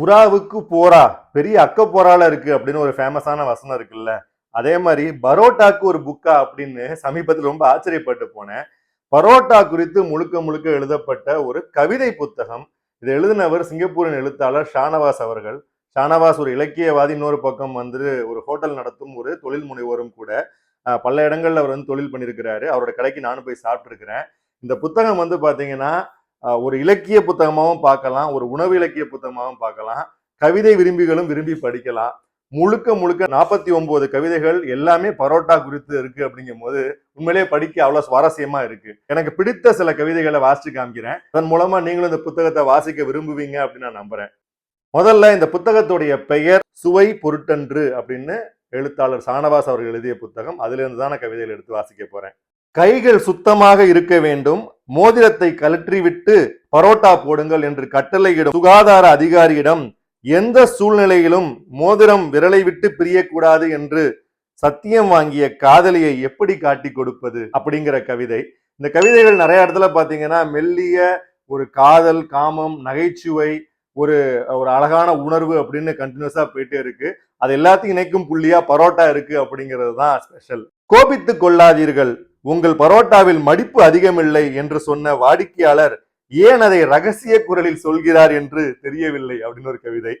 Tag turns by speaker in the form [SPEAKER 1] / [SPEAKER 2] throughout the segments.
[SPEAKER 1] புறாவுக்கு போரா பெரிய அக்க போரால இருக்கு அப்படின்னு ஒரு ஃபேமஸான வசனம் இருக்குல்ல. அதே மாதிரி பரோட்டாக்கு ஒரு புக்கா அப்படின்னு சமீபத்தில் ரொம்ப ஆச்சரியப்பட்டு போனேன். பரோட்டா குறித்து முழுக்க முழுக்க எழுதப்பட்ட ஒரு கவிதை புத்தகம். இதை எழுதினவர் சிங்கப்பூரின் எழுத்தாளர் ஷானவாஸ் அவர்கள். ஷானவாஸ் ஒரு இலக்கியவாதி இன்னொரு பக்கம் வந்து ஒரு ஹோட்டல் நடத்தும் ஒரு தொழில் முனைவோரும் கூட பல இடங்கள்ல அவர் வந்து தொழில் பண்ணியிருக்கிறாரு. அவரோட கடைக்கு நானும் போய் சாப்பிட்டுருக்கிறேன். இந்த புத்தகம் வந்து பாத்தீங்கன்னா ஒரு இலக்கிய புத்தகமாகவும் பார்க்கலாம் ஒரு உணவு இலக்கிய புத்தகமாகவும் பார்க்கலாம். கவிதை விரும்பிகளும் விரும்பி படிக்கலாம். முழுக்க முழுக்க நாற்பத்தி ஒன்பது கவிதைகள் எல்லாமே பரோட்டா குறித்து இருக்கு அப்படிங்கும் போது உண்மையிலே படிக்க அவ்வளவு சுவாரஸ்யமா இருக்கு. எனக்கு பிடித்த சில கவிதைகளை வாசிச்சு காமிக்கிறேன். அதன் மூலமா நீங்களும் இந்த புத்தகத்தை வாசிக்க விரும்புவீங்க அப்படின்னு நான் நம்புறேன். முதல்ல இந்த புத்தகத்துடைய பெயர் சுவை பொருட்டன்று அப்படின்னு எழுத்தாளர் சானவாஸ் அவர்கள் எழுதிய புத்தகம். அதுல இருந்து தான் நான் கவிதைகள் எடுத்து வாசிக்க போறேன். கைகள் சுத்தமாக இருக்க வேண்டும். மோதிரத்தை கழற்றிவிட்டு பரோட்டா போடுங்கள் என்று கட்டளையிடும் சுகாதார அதிகாரியிடம் எந்த சூழ்நிலையிலும் மோதிரம் விரலை விட்டு பிரியக்கூடாது என்று சத்தியம் வாங்கிய காதலியை எப்படி காட்டி கொடுப்பது அப்படிங்கிற கவிதை. இந்த கவிதைகள் நிறைய இடத்துல பார்த்தீங்கன்னா மெல்லிய ஒரு காதல் காமம் நகைச்சுவை ஒரு ஒரு அழகான உணர்வு அப்படின்னு கண்டினியூஸா போயிட்டே இருக்கு. அது எல்லாத்தையும் இணைக்கும் புள்ளியா பரோட்டா இருக்கு அப்படிங்கிறது தான் ஸ்பெஷல் கோபித்து கொள்ளாதீர்கள். உங்கள் பரோட்டாவில் மடிப்பு அதிகமில்லை என்று சொன்ன வாடிக்கையாளர் ஏன் அதை ரகசிய குரலில் சொல்கிறார் என்று தெரியவில்லை அப்படின்னு ஒரு கவிதை.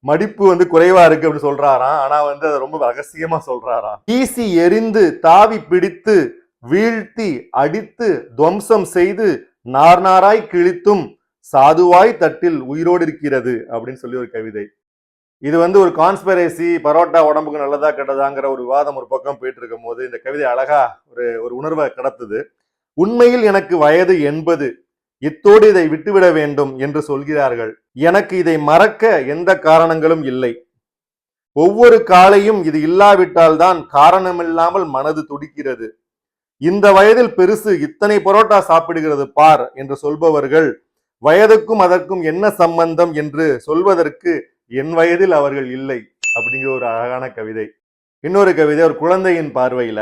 [SPEAKER 1] மடிப்பு வந்து குறைவா இருக்கு அப்படின்னு சொல்றாராம். ஆனா வந்து அதை ரொம்ப ரகசியமா சொல்றாராம். ஈசி எரிந்து தாவி பிடித்து வீழ்த்தி அடித்து துவம்சம் செய்து நார்நாராய் கிழித்தும் சாதுவாய் தட்டில் உயிரோடு இருக்கிறது அப்படின்னு சொல்லி ஒரு கவிதை. இது வந்து ஒரு கான்ஸ்பரேசி பரோட்டா உடம்புக்கு நல்லதா கெட்டதாங்கிற ஒரு விவாதம் ஒரு பக்கம் போயிட்டு இருக்கும் போது இந்த கவிதை அழகா ஒரு ஒரு உணர்வை கடத்துது. உண்மையில் எனக்கு வயது எண்பது. இத்தோடு இதை விட்டுவிட வேண்டும் என்று சொல்கிறார்கள். எனக்கு இதை மறக்க எந்த காரணங்களும் இல்லை. ஒவ்வொரு காலையும் இது இல்லாவிட்டால் தான் காரணமில்லாமல் மனது துடிக்கிறது. இந்த வயதில் பெருசு இத்தனை பரோட்டா சாப்பிடுகிறது பார் என்று சொல்பவர்கள் வயதுக்கும் அதற்கும் என்ன சம்பந்தம் என்று சொல்வதற்கு என் வயதில் அவர்கள் இல்லை அப்படிங்கிற ஒரு அழகான கவிதை. இன்னொரு கவிதை ஒரு குழந்தையின் பார்வையில.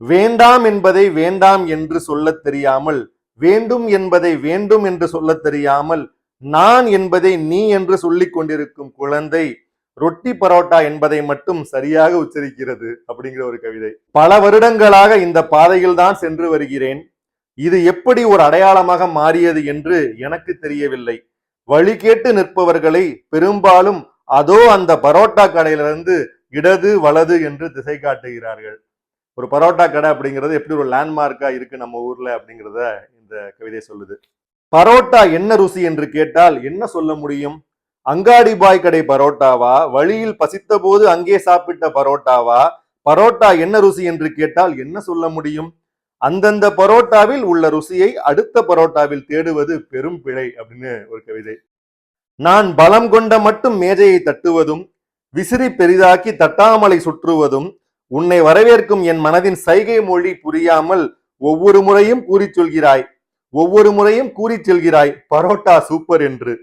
[SPEAKER 1] வேண்டாம் என்பதை வேண்டாம் என்று சொல்ல தெரியாமல் வேண்டும் என்பதை வேண்டும் என்று சொல்ல தெரியாமல் நான் என்பதை நீ என்று சொல்லிக் கொண்டிருக்கும் குழந்தை ரொட்டி பரோட்டா என்பதை மட்டும் சரியாக உச்சரிக்கிறது அப்படிங்கிற ஒரு கவிதை. பல வருடங்களாக இந்த பாதையில் தான் சென்று வருகிறேன். இது எப்படி ஒரு அடையாளமாக மாறியது என்று எனக்கு தெரியவில்லை. வழி கேட்டு நிற்பவர்களை பெரும்பாலும் அதோ அந்த பரோட்டா கடையிலிருந்து இடது வலது என்று திசை காட்டுகிறார்கள். ஒரு பரோட்டா கடை அப்படிங்கிறது எப்படி ஒரு லேண்ட்மார்க்கா இருக்கு நம்ம ஊர்ல அப்படிங்கிறத இந்த கவிதை சொல்லுது. பரோட்டா என்ன ருசி என்று கேட்டால் என்ன சொல்ல முடியும்? அங்காடி பாய் கடை பரோட்டாவா? வழியில் பசித்த போது அங்கே சாப்பிட்ட பரோட்டாவா? பரோட்டா என்ன ருசி என்று கேட்டால் என்ன சொல்ல முடியும்? அந்தந்த பரோட்டாவில் உள்ள ருசியை அடுத்த பரோட்டாவில் தேடுவது பெரும் பிழை அப்படின்னு ஒரு கவிதை. நான் பலம் கொண்ட மட்டும் மேஜையை தட்டுவதும் விசிறி பெரிதாக்கி தட்டாமலை சுற்றுவதும் உன்னை வரவேற்கும் என் மனதின் சைகை மொழி புரியாமல் ஒவ்வொரு முறையும் கூறிச் சொல்கிறாய் ஒவ்வொரு முறையும் கூறிச் செல்கிறாய் பரோட்டா சூப்பர் என்று.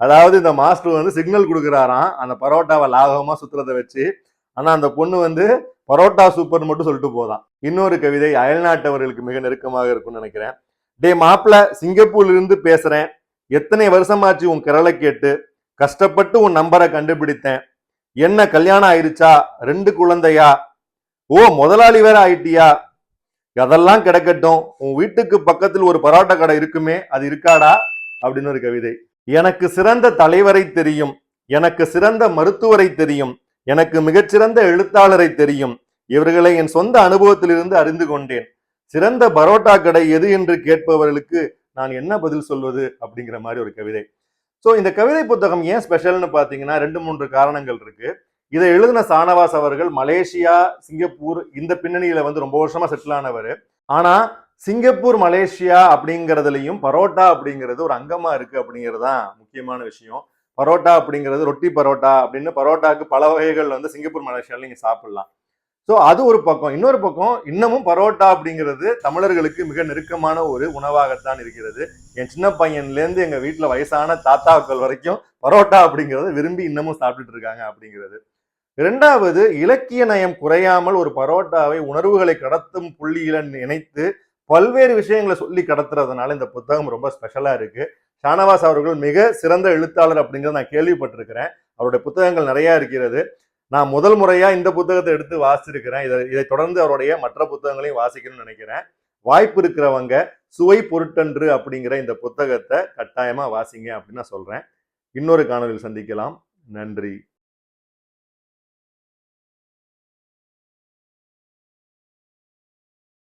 [SPEAKER 1] அதாவது இந்த மாஸ்டர் வந்து சிக்னல் கொடுக்குறாராம் அந்த பரோட்டாவை லாபமா சுத்துறதை வச்சு ஆனால் அந்த பொண்ணு வந்து பரோட்டா சூப்பர் மட்டும் சொல்லிட்டு போதான் இன்னொரு கவிதை அயல்நாட்டவர்களுக்கு மிக நெருக்கமாக இருக்கும்னு நினைக்கிறேன். டே மாப்பிள சிங்கப்பூர்ல இருந்து பேசுறேன். எத்தனை வருஷமாச்சு உன் குரலை கேட்டு கஷ்டப்பட்டு உன் நம்பரை கண்டுபிடித்தேன். என்ன கல்யாணம் ஆயிடுச்சா ரெண்டு குழந்தையா? ஓ முதலாளி வேற ஆயிட்டியா? அதெல்லாம் கிடக்கட்டும். உன் வீட்டுக்கு பக்கத்தில் ஒரு பரோட்டா கடை இருக்குமே அது இருக்காடா? அப்படின்னு ஒரு கவிதை. எனக்கு சிறந்த தலைவரை தெரியும். எனக்கு சிறந்த மருத்துவரை தெரியும். எனக்கு மிகச்சிறந்த எழுத்தாளரை தெரியும். இவர்களை என் சொந்த அனுபவத்திலிருந்து அறிந்து கொண்டேன். சிறந்த பரோட்டா கடை எது என்று கேட்பவர்களுக்கு நான் என்ன பதில் சொல்வது அப்படிங்கிற மாதிரி ஒரு கவிதை. ஸோ இந்த கவிதை புத்தகம் ஏன் ஸ்பெஷல்னு பார்த்தீங்கன்னா ரெண்டு மூன்று காரணங்கள் இருக்கு. இதை எழுதின சானவாஸ் அவர்கள் மலேசியா சிங்கப்பூர் இந்த பின்னணியில வந்து ரொம்ப வருஷமா செட்டில் ஆனவர். ஆனா சிங்கப்பூர் மலேசியா அப்படிங்கிறதுலையும் பரோட்டா அப்படிங்கிறது ஒரு அங்கமா இருக்கு அப்படிங்கிறது தான் முக்கியமான விஷயம். பரோட்டா அப்படிங்கிறது ரொட்டி பரோட்டா அப்படின்னு பரோட்டாக்கு பல வகைகள் வந்து சிங்கப்பூர் மலேசியாவில் நீங்கள் சாப்பிட்லாம். ஸோ அது ஒரு பக்கம். இன்னொரு பக்கம் இன்னமும் பரோட்டா அப்படிங்கிறது தமிழர்களுக்கு மிக நெருக்கமான ஒரு உணவாகத்தான் இருக்கிறது. என் சின்ன பையன்லேருந்து எங்கள் வீட்டில் வயசான தாத்தாக்கள் வரைக்கும் பரோட்டா அப்படிங்கிறத விரும்பி இன்னமும் சாப்பிட்டுட்டு இருக்காங்க அப்படிங்கிறது. இரண்டாவது இலக்கிய நயம் குறையாமல் ஒரு பரோட்டாவை உணர்வுகளை கடத்தும் புள்ளியில நினைத்து பல்வேறு விஷயங்களை சொல்லி கடத்துறதுனால இந்த புத்தகம் ரொம்ப ஸ்பெஷலாக இருக்குது ஷானவாஸ் அவர்கள் மிக சிறந்த எழுத்தாளர் அப்படிங்கிறத நான் கேள்விப்பட்டிருக்கிறேன். அவருடைய புத்தகங்கள் நிறைய இருக்கிறது. நான் முதல் முறையா இந்த புத்தகத்தை எடுத்து வாசிச்சிருக்கிறேன். இதை இதை தொடர்ந்து அவருடைய மற்ற புத்தகங்களையும் வாசிக்கணும்னு நினைக்கிறேன். வாய்ப்பு இருக்கிறவங்க சுவை பொருட்டன்று அப்படிங்கிற இந்த புத்தகத்தை கட்டாயமா வாசிங்க அப்படின்னு நான் சொல்றேன். இன்னொரு காணொலியில் சந்திக்கலாம். நன்றி.